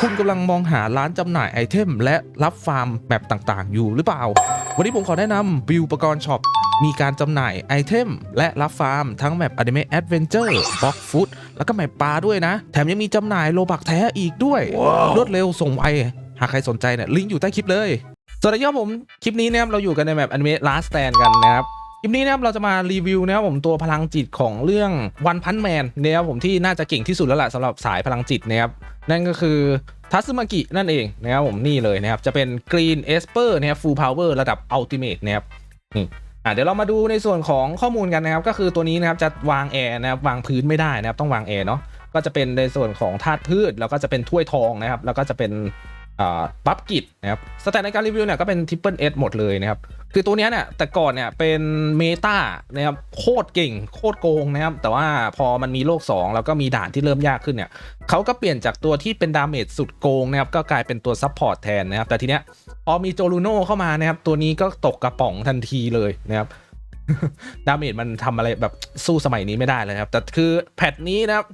คุณกำลังมองหาร้านจำหน่ายไอเทม และรับฟาร์มแบบต่างๆ อยู่หรือเปล่า วันนี้ผมขอแนะนำบิวปกรณ์ช็อปมีการจำหน่ายไอเทม และรับฟาร์ม ทั้งแมปอนิเมะแอดเวนเจอร์บ็อกฟุตแล้วก็แมปปลาด้วยนะ แถมยังมีจำหน่ายโลบักแท้อีกด้วย รวดเร็วส่งไวหากใครสนใจเนี่ยลิงก์อยู่ใต้คลิปเลยสวัสดีครับผม คลิปนี้นะครับเราอยู่กันในแมปอนิเมะ Last Stand กันนะครับ คลิปนี้นะครับเราจะมารีวิวนะครับผมตัวพลังจิตของเรื่องวันพันแมนนะครับผมที่น่าจะเก่งที่สุดแล้วล่ะสำหรับสายพลังจิตนะครับนั่นก็คือทัซึมากินั่นเองนะครับผมนี่เลยนะครับจะเป็น Green Esper นะครับ Full Power ระดับ Ultimate นะครับนี่อะเดี๋ยวเรามาดูในส่วนของข้อมูลกันนะครับ ก็คือตัวนี้นะครับจะวางแอร์นะครับวางพื้นไม่ได้นะครับต้องวางแอร์เนาะก็จะเป็นในส่วนของธาตุพืชแล้วก็จะเป็นถ้วยทองนะครับแล้วก็จะเป็น บัฟกิจนะครับสแตทในการรีวิวเนี่ยก็เป็นทริปเปิลเอหมดเลยนะครับ คือตัวเนี้ยเนี่ยแต่ก่อนเนี่ยเป็นเมตานะครับโคตรเก่งโคตรโกงนะครับ แต่ว่าพอมันมีโลก 2 แล้วก็มีด่านที่เริ่มยากขึ้นเนี่ยเขาก็เปลี่ยนจากตัวที่เป็นดาเมจสุดโกงนะครับก็กลายเป็นตัวซับพอร์ตแทนนะครับ แต่ทีเนี้ยพอมีโจลูโน่เข้ามานะครับตัวนี้ก็ตกกระป๋องทันทีเลยนะครับดาเมจมันทำอะไรแบบสู้สมัยนี้ไม่ได้เลยครับ แต่คือแพทนี้นะครับ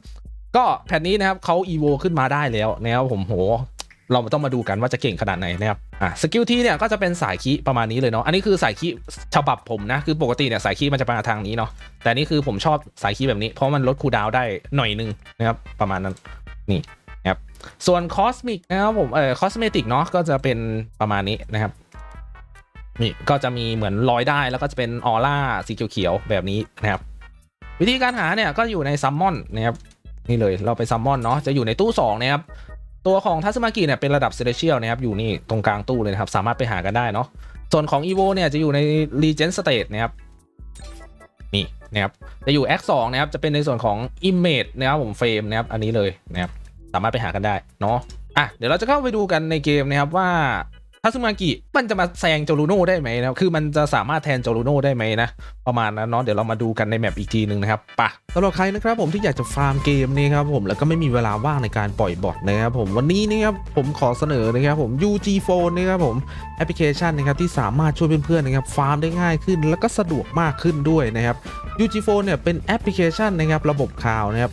ก็แพทนี้นะครับเขาอีโวขึ้นมาได้แล้วนะครับผมโห เราต้องมาดูกันว่าจะเก่งขนาดไหนนะครับ อะสกิลที่เนี่ยก็จะเป็นสายคีประมาณนี้เลยเนาะ อันนี้คือสายคีฉบับผมนะ คือปกติเนี่ยสายคีมันจะมาทางนี้เนาะ แต่นี่คือผมชอบสายคีแบบนี้ เพราะมันลดคูดาวได้หน่อยนึงนะครับ ประมาณนั้น นี่นะครับ ส่วนคอสมิกนะครับผม เออคอสเมติกเนาะก็จะเป็นประมาณนี้นะครับ นี่ก็จะมีเหมือนรอยได้แล้วก็จะเป็นออร่าสีเขียวๆแบบนี้นะครับ วิธีการหาเนี่ยก็อยู่ในซัมมอนนะครับ นี่เลยเราไปซัมมอนเนาะ จะอยู่ในตู้2นะครับ ตัวของทัสมากิเนี่ยเป็นระดับเซเลเชียลนะครับอยู่นี่ตรงกลางตู้เลยนะครับ สามารถไปหากันได้เนาะส่วนของอีโวเนี่ยจะอยู่ในรีเจนสเตทนะครับนี่นะครับจะอยู่แอกสองนะครับจะเป็นในส่วนของ Image นะครับผมเฟรมนะครับอันนี้เลยนะครับสามารถไปหากันได้เนาะอะเดี๋ยวเราจะเข้าไปดูกันในเกมนะครับว่า ทัสมากิมันจะมาแซงโจลูโน่ได้ไหมนะคือมันจะสามารถแทนโจลูโน่ได้ไหมนะ ประมาณนั้นเนาะเดี๋ยวเรามาดูกันในแมปอีกทีหนึ่งนะครับปะสำหรับใครนะครับผมที่อยากจะฟาร์มเกมนี้ครับผมแล้วก็ไม่มีเวลาว่างในการปล่อยบอทนะครับผมวันนี้นะครับผมขอเสนอนะครับผม UG Phone นะครับผมแอปพลิเคชันนะครับที่สามารถช่วยเพื่อนๆนะครับฟาร์มได้ง่ายขึ้น แล้วก็สะดวกมากขึ้นด้วยนะครับ UG Phone เนี่ยเป็นแอปพลิเคชันนะครับระบบข่าวนะครับ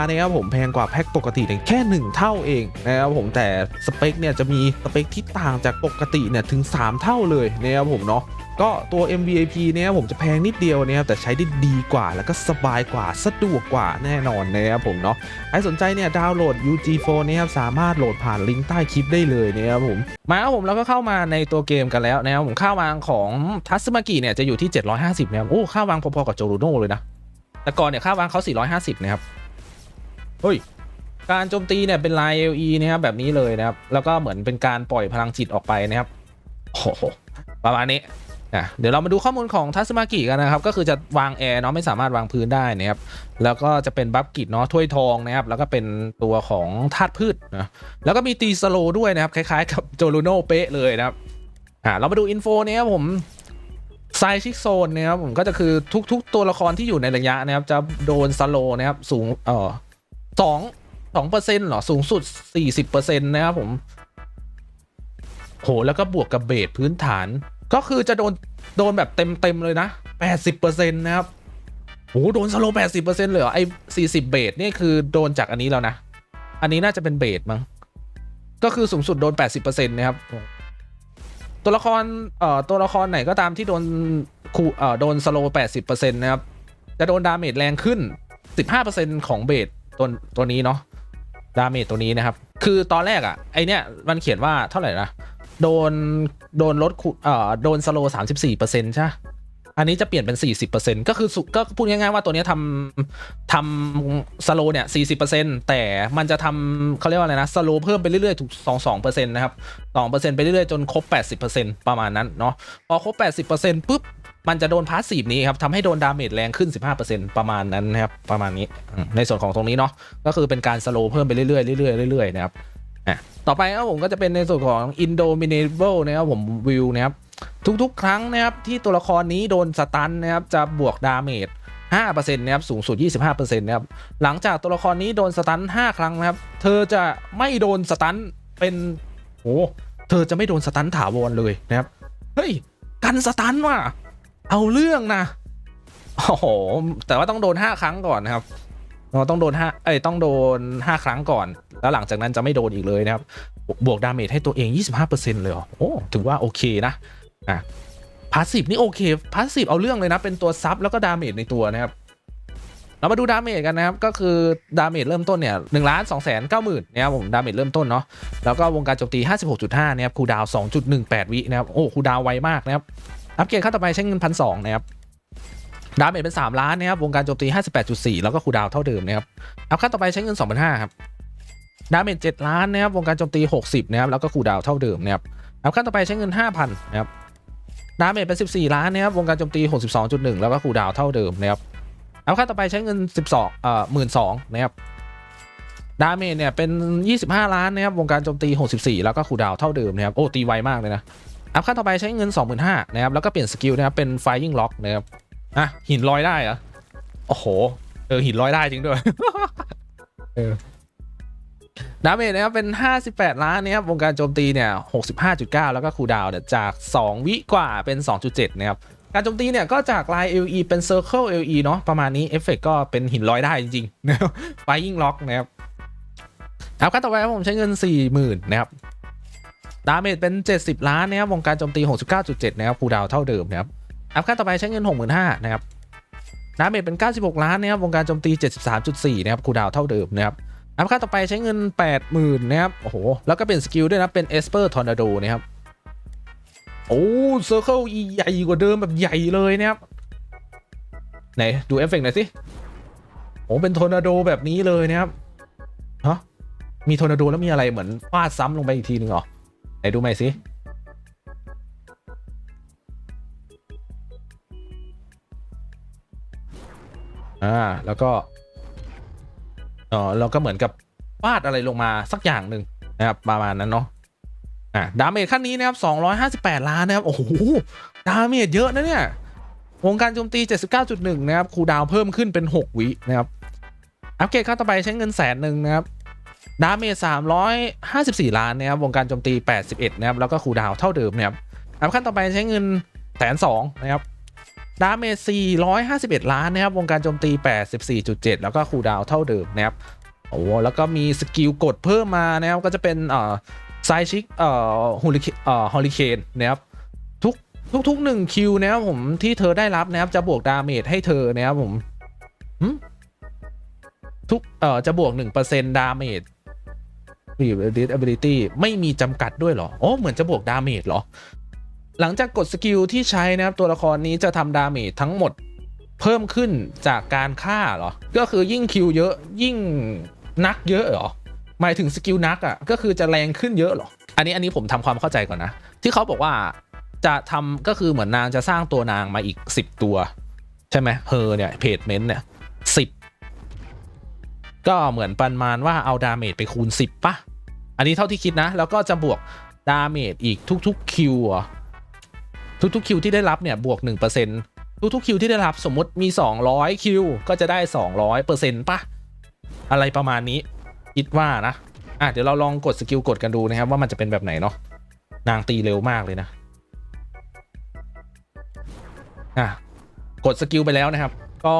นะครับผมแพงกว่าแพ็กปกติเนี่ยแค่ 1 เท่าเองนะครับผมแต่สเปคเนี่ยจะมีสเปคที่ต่างจากปกติเนี่ยถึง 3 เท่าเลยนะครับผมเนาะก็ตัว mvp เนี่ยผมจะแพงนิดเดียวนะครับแต่ใช้ได้ดีกว่า แล้วก็สบายกว่าสะดวกกว่าแน่นอนนะครับผมเนาะใครสนใจเนี่ยดาวน์โหลด UG Phone เนี่ยครับสามารถโหลดผ่านลิงก์ใต้คลิปได้เลยนะครับผมมาครับผมแล้วก็เข้ามาในตัวเกมกันแล้วนะครับผมค่าวางของทัสมากิเนี่ยจะอยู่ที่ 750นะครับโอ้ค่าวางพอๆกับโจลูโน่เลยนะแต่ก่อนเนี่ยค่าวางเขา450นะครับ เฮ้ยการโจมตีเนี่ยเป็นลาย LE นะครับแบบนี้เลยนะครับ แล้วก็เหมือนเป็นการปล่อยพลังจิตออกไปนะครับโอ้โหประมาณนี้อะเดี๋ยวเรามาดูข้อมูลของทัสมากิกันนะครับ ก็คือจะวางแอร์เนาะไม่สามารถวางพื้นได้นะครับ แล้วก็จะเป็นบัฟกิจเนาะถ้วยทองนะครับ แล้วก็เป็นตัวของธาตุพืชนะแล้วก็มีตีสโลด้วยนะครับ คล้ายๆ กับโจลูโนเป๊ะเลยนะครับอะเรามาดูอินโฟนี้ครับผมไซชิกโซนนะครับผมก็จะคือทุก ๆ ตัวละครที่อยู่ในระยะนะครับ จะโดนสโลนะครับสูงเออ สองสองเปอร์เซ็นต์หรอ สูงสุดสี่สิบเปอร์เซ็นต์นะครับผม โห แล้วก็บวกกับเบสพื้นฐาน ก็คือจะโดน โดนแบบเต็มเต็มเลยนะ80%นต์นะครับโหโดนสโลว์80%เลยเหรอ ไอ้40เบสนี่คือโดนจากอันนี้แล้วนะ อันนี้น่าจะเป็นเบสมั้ง ก็คือสูงสุดโดน80%นต์นะครับ ตัวละคร เอ่อ ตัวละครไหนก็ตามที่โดนคูเอ่อ โดนสโลว์80%นต์นะครับ จะโดนดาเมจแรงขึ้น15%ของเบส ตัวตัวนี้เนาะดาเมจตัวนี้นะครับ คือตอนแรกอะ่ะไอเนี้ยมันเขียนว่าเท่าไหร่นะโดนโดนลดคูเอ่อโดนสโลสามสิบสี่เปอร์เซ็นต์ใช่อันนี้จะเปลี่ยนเป็นสี่สิบเปอร์เซ็นต์ก็คือสุก็พูดง่ายๆว่าตัวนี้ทำทำสโลเนี่ยสี่สิบเปอร์เซ็นต์แต่มันจะทำเขาเรียกว่าอะไรนะสโลเพิ่มไปเรื่อยๆถูกสองสองเปอร์เซ็นต์นะครับสองเปอร์เซ็นต์ไปเรื่อยๆ จนครบแปดสิบเปอร์เซ็นต์ประมาณนั้นเนาะพอครบแปดสิบ มันจะโดนพาสซีฟนี้ครับทำให้โดนดาเมจแรงขึ้น 15%ประมาณนั้นนะครับประมาณนี้ในส่วนของตรงนี้เนาะก็คือเป็นการสโลเพิ่มไปเรื่อยๆเรื่อยๆเรื่อยๆนะครับอะต่อไปครับผมก็จะเป็นในส่วนของ Indomitable นะครับผมวิวนะครับทุกๆ ครั้งนะครับที่ตัวละครนี้โดนสตันนะครับจะบวกดาเมจ5%นะครับสูงสุด 25%นะครับหลังจากตัวละครนี้โดนสตัน 5 ครั้งนะครับ เธอจะไม่โดนสตันเป็นโอ้เธอจะไม่โดนสตันถาวรเลยนะครับ เฮ้ย กันสตันว่ะ เอาเรื่องนะ โอ้โห แต่ว่าต้องโดน 5 ครั้งก่อนนะครับ เราต้องโดน5เอ้ยต้องโดน 5 ครั้งก่อน แล้วหลังจากนั้นจะไม่โดนอีกเลยนะครับ บวกดาเมจให้ตัวเอง 25%เลยเหรอ โอ้ ถือว่าโอเคนะ อะพาสซีฟนี่โอเค พาสซีฟเอาเรื่องเลยนะ เป็นตัวซับแล้วก็ดาเมจในตัวนะครับ เรามาดูดาเมจกันนะครับ ก็คือดาเมจเริ่มต้นเนี่ยหนึ่งล้านสองแสนเก้าหมื่นนะครับผมดาเมจเริ่มต้นเนาะ แล้วก็วงการโจมตี 56.5 นะครับ คูดาว 2.18 วินะครับ โอ้ คูดาวน์ไวมากนะครับ อัปเกรดขั้นต่อไปใช้เงินพันสองนะครับดาเมจเป็น 3 ล้านนะครับวงการโจมตี 58.4 แล้วก็คูดาวเท่าเดิมนะครับอัพขั้นต่อไปใช้เงิน 2,500ครับดาเมจ7ล้านนะครับวงการโจมตี 60นะครับแล้วก็คูดาวเท่าเดิมนะครับอัพขั้นต่อไปใช้เงิน 5,000นะครับดาเมจเป็น 14 ล้านนะครับวงการโจมตี 62.1 แล้วก็คูดาวเท่าเดิมนะครับอัพขั้นต่อไปใช้เงิน 12เอ่อ12,000นะครับดาเมจเนี่ยเป็น 25 ล้านนะครับวงการโจมตี 64 แล้วก็คูดาวน์เท่าเดิมนะครับโอ้ตีไวมากเลยนะ อัพขั้นต่อไปใช้เงิน 25,000นะครับแล้วก็เปลี่ยนสกิลนะครับเป็น Flying Lock นะครับอะหินลอยได้เหรอโอ้โหเออหินลอยได้จริงด้วยเออดาเมจนะครับเป็น 58 ล้านนะครับวงการโจมตีเนี่ย 65.9 แล้วก็คูดาวเนี่ยจาก 2 วิกว่าเป็น 2.7 นะครับ การโจมตีเนี่ยก็จากลาย LE เป็น Circle LE เนาะประมาณนี้เอฟเฟกก็เป็นหินลอยได้จริงๆนะครับ Flying Lock นะครับเอาขั้นต่อไปผมใช้เงิน 40,000 นะครับ ดาเมจเป็น 70 ล้านนะครับวงการโจมตี 69.7 นะครับคูดาวเท่าเดิมนะครับอัพขั้นต่อไปใช้เงิน 65,000นะครับดาเมจเป็น 96 ล้านนะครับวงการโจมตี 73.4 นะครับคูดาวเท่าเดิมนะครับอัพขั้นต่อไปใช้เงิน 80,000นะครับโอ้โหแล้วก็เป็นสกิลด้วยนะเป็น Esper Tornado นะครับโอ้เซอร์เคิลใหญ่กว่าเดิมแบบใหญ่เลยนะครับไหนดูเอฟเฟกต์หน่อยสิโอ้เป็นทอร์นาโดแบบนี้เลยนะครับฮะมีทอร์นาโดแล้วมีอะไรเหมือนฟาดซ้ำลงไปอีกทีหนึ่งเหรอ ไหนดูใหม่สิ อ่า แล้วก็เออเราก็เหมือนกับฟาดอะไรลงมาสักอย่างหนึ่งนะครับ ประมาณนั้นเนาะ อะดาเมจขั้นนี้นะครับ 258 ล้านนะครับ โอ้โห ดาเมจเยอะนะเนี่ยวงการโจมตี 79.1 นะครับ คูดาวเพิ่มขึ้นเป็น 6 วินะครับ อัปเกรดขั้นต่อไปใช้เงินแสนหนึ่งนะครับ ดาเมจ354 ล้านนะครับวงการโจมตี 81 นะครับ แล้วก็คูดาวเท่าเดิมนะครับอัพขั้นต่อไปใช้เงินแสนสองนะครับดาเมจ451 ล้านนะครับวงการโจมตี 84.7 แล้วก็คูดาวเท่าเดิมนะครับโอ้แล้วก็มีสกิลกดเพิ่มมานะครับก็จะเป็นเอ่อไซชิกเอ่อฮูลิเอ่อฮอลิเคนนะครับทุกทุกทุกหนึ่งคิวนะครับผมที่เธอได้รับนะครับจะบวกดาเมจให้เธอนะครับผมทุกเอ่อจะบวก 1%ดาเมจ รีเวดิส ability ไม่มีจำกัดด้วยเหรอ โอ้ เหมือนจะบวกดาเมจเหรอ หลังจากกดสกิลที่ใช้นะครับ ตัวละครนี้จะทำดาเมจทั้งหมดเพิ่มขึ้นจากการฆ่าเหรอ ก็คือยิ่งคิวเยอะยิ่งนักเยอะเหรอ หมายถึงสกิลนักอะก็คือจะแรงขึ้นเยอะเหรอ อันนี้อันนี้ผมทำความเข้าใจก่อนนะ ที่เขาบอกว่าจะทำก็คือเหมือนนางจะสร้างตัวนางมาอีก 10 ตัว ใช่ไหมเฮอเนี่ยเพจเมนต์เนี่ย ก็เหมือนประมาณว่าเอาดาเมจไปคูณ 10ปะอันนี้เท่าที่คิดนะ แล้วก็จะบวกดาเมจอีกทุกๆคิวอะทุกๆคิวที่ได้รับเนี่ยบวก 1%ทุกๆคิวที่ได้รับสมมติมี 200คิวก็จะได้ 200%ปะอะไรประมาณนี้คิดว่านะอะเดี๋ยวเราลองกดสกิลกดกันดูนะครับว่ามันจะเป็นแบบไหนเนาะนางตีเร็วมากเลยนะอะกดสกิลไปแล้วนะครับ ก็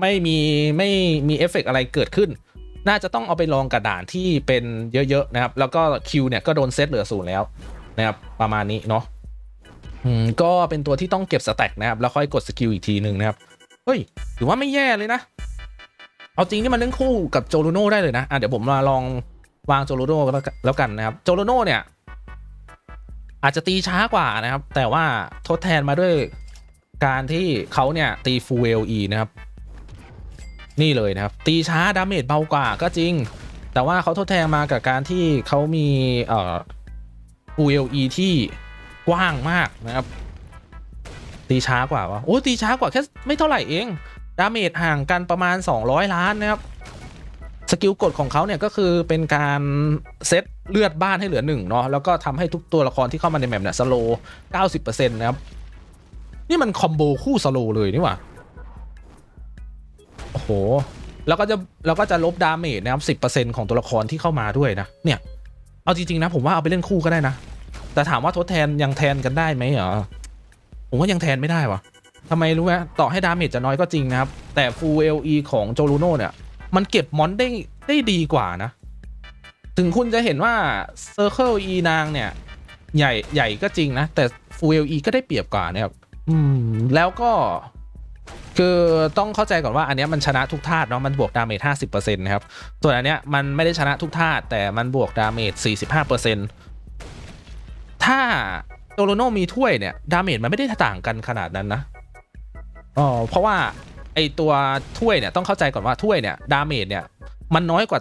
ไม่มีไม่มีเอฟเฟกต์อะไรเกิดขึ้น น่าจะต้องเอาไปลองกระด่านที่เป็นเยอะๆนะครับ แล้วก็คิวเนี่ยก็โดนเซตเหลือศูนย์แล้วนะครับประมาณนี้เนาะอืมก็เป็นตัวที่ต้องเก็บสแต็กนะครับ แล้วค่อยกดสกิลอีกทีหนึ่งนะครับ เฮ้ยถือว่าไม่แย่เลยนะ เอาจริงนี่มันเล่นคู่กับโจลูโน่ได้เลยนะอะเดี๋ยวผมมาลองวางโจลูโน่แล้วกันนะครับ โจลูโน่เนี่ยอาจจะตีช้ากว่านะครับ แต่ว่าทดแทนมาด้วย การที่เขาเนี่ยตีฟูเอลีนะครับ นี่เลยนะครับ ตีช้าดาเมจเบากว่าก็จริง แต่ว่าเขาทดแทนมากับการที่เขามีเอ่อฟูเอลีที่กว้างมากนะครับ ตีช้ากว่าวะโอ้ตีช้ากว่าแค่ไม่เท่าไหร่เอง ดาเมจห่างกันประมาณ 200 ล้านนะครับสกิลกดของเขาเนี่ยก็คือเป็นการเซตเลือดบ้านให้เหลือหนึ่งเนาะแล้วก็ทำให้ทุกตัวละครที่เข้ามาในแมปเนี่ยสโล90%นะครับ นี่มันคอมโบคู่สโลเลยนี่หว่า โอ้โห แล้วก็จะแล้วก็จะลบดาเมจนะครับ10%ของตัวละครที่เข้ามาด้วยนะ เนี่ย เอาจริง ๆ นะ ผมว่าเอาไปเล่นคู่ก็ได้นะ แต่ถามว่าทดแทนยังแทนกันได้ไหมเหรอ ผมว่ายังแทนไม่ได้วะทำไมรู้ไหมต่อให้ดาเมจจะน้อยก็จริงนะครับ แต่ Full LE ของโจลูโน่เนี่ย มันเก็บมอนได้ได้ดีกว่านะ ถึงคุณจะเห็นว่า Circle E นางเนี่ย ใหญ่ใหญ่ก็จริงนะ แต่ Full LE ก็ได้เปรียบกว่านะครับ อืมแล้วก็คือต้องเข้าใจก่อนว่าอันเนี้ยมันชนะทุกธาตุเนาะมันบวกดาเมจ50%นะครับ ส่วนอันเนี้ยมันไม่ได้ชนะทุกธาตุแต่มันบวกดาเมจ45%ถ้าโตโรโนมีถ้วยเนี่ยดาเมจมันไม่ได้ต่างกันขนาดนั้นนะอ๋อเพราะว่าไอตัวถ้วยเนี่ยต้องเข้าใจก่อนว่าถ้วยเนี่ยดาเมจเนี่ยมันน้อยกว่า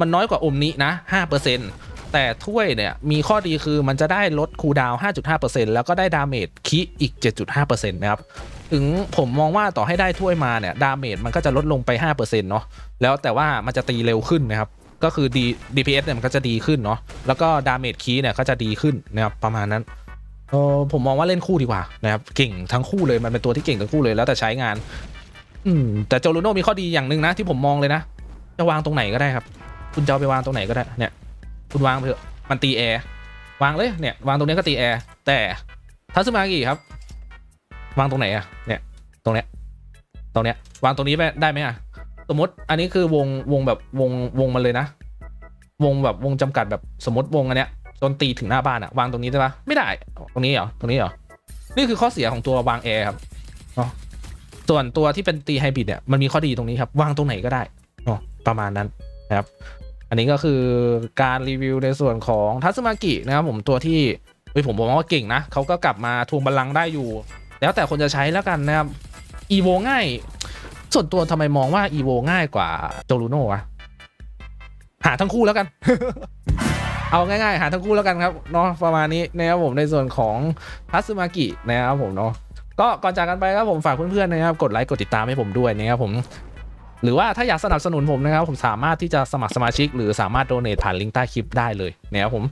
มันน้อยกว่าอมนี้นะ5% แต่ถ้วยเนี่ยมีข้อดีคือมันจะได้ลดคูดาวน์5.5%แล้วก็ได้ดาเมจคิอีก 7.5%นะครับ ถึงผมมองว่าต่อให้ได้ถ้วยมาเนี่ยดาเมจมันก็จะลดลงไป 5%เนาะ แล้วแต่ว่ามันจะตีเร็วขึ้นนะครับ ก็คือ D DPS เนี่ยมันก็จะดีขึ้นเนาะ แล้วก็ดาเมจคีเนี่ยก็จะดีขึ้นนะครับประมาณนั้นเออผมมองว่าเล่นคู่ดีกว่านะครับเก่งทั้งคู่เลยมันเป็นตัวที่เก่งทั้งคู่เลยแล้วแต่ใช้งาน อืมแต่โจลูโน่มีข้อดีอย่างหนึ่งนะที่ผมมองเลยนะจะวางตรงไหนก็ได้ครับ คุณจะไปวางตรงไหนก็ได้เนี่ย คุณวางไปเถอะ มันตีแอร์ วางเลยเนี่ย วางตรงนี้ก็ตีแอร์ แต่ทัศมากิครับ วางตรงไหนอะเนี่ย ตรงเนี้ย ตรงเนี้ย วางตรงนี้ไปได้ไหมอะสมมติ อันนี้คือวง วงแบบวง วงมันเลยนะ วงแบบวงจำกัดแบบสมมติวงอันเนี้ยจนตีถึงหน้าบ้านอะวางตรงนี้ได้ปะไม่ได้ ตรงนี้เหรอ ตรงนี้เหรอ นี่คือข้อเสียของตัววางแอร์ครับส่วนตัวที่เป็นตีไฮบริดเนี่ย มันมีข้อดีตรงนี้ครับ วางตรงไหนก็ได้ประมาณนั้นนะครับ อันนี้ก็คือการรีวิวในส่วนของทัศมากินะครับผมตัวที่เฮ้ยผมบอกว่าเก่งนะเขาก็กลับมาทวงบัลลังก์ได้อยู่ แล้วแต่คนจะใช้แล้วกันนะครับอีโวง่าย ส่วนตัวทำไมมองว่าอีโวง่ายกว่าโจลูโน่วะหาทั้งคู่แล้วกัน เอาง่ายๆ หาทั้งคู่แล้วกันครับเนาะประมาณนี้นะครับผมในส่วนของทัศมากินะครับผมเนาะก็ก่อนจากกันไปครับผมฝากเพื่อนๆนะครับกดไลค์กดติดตามให้ผมด้วยนะครับผม หรือว่าถ้าอยากสนับสนุนผมนะครับ ผมสามารถที่จะสมัครสมาชิก หรือสามารถโดเนทผ่านลิงก์ใต้คลิปได้เลยนะครับผม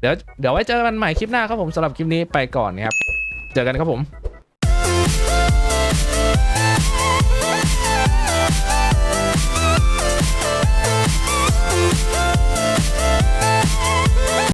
เดี๋ยวเดี๋ยวไว้เจอกันใหม่คลิปหน้าครับผมสำหรับคลิปนี้ไปก่อนนะครับเจอกันครับผม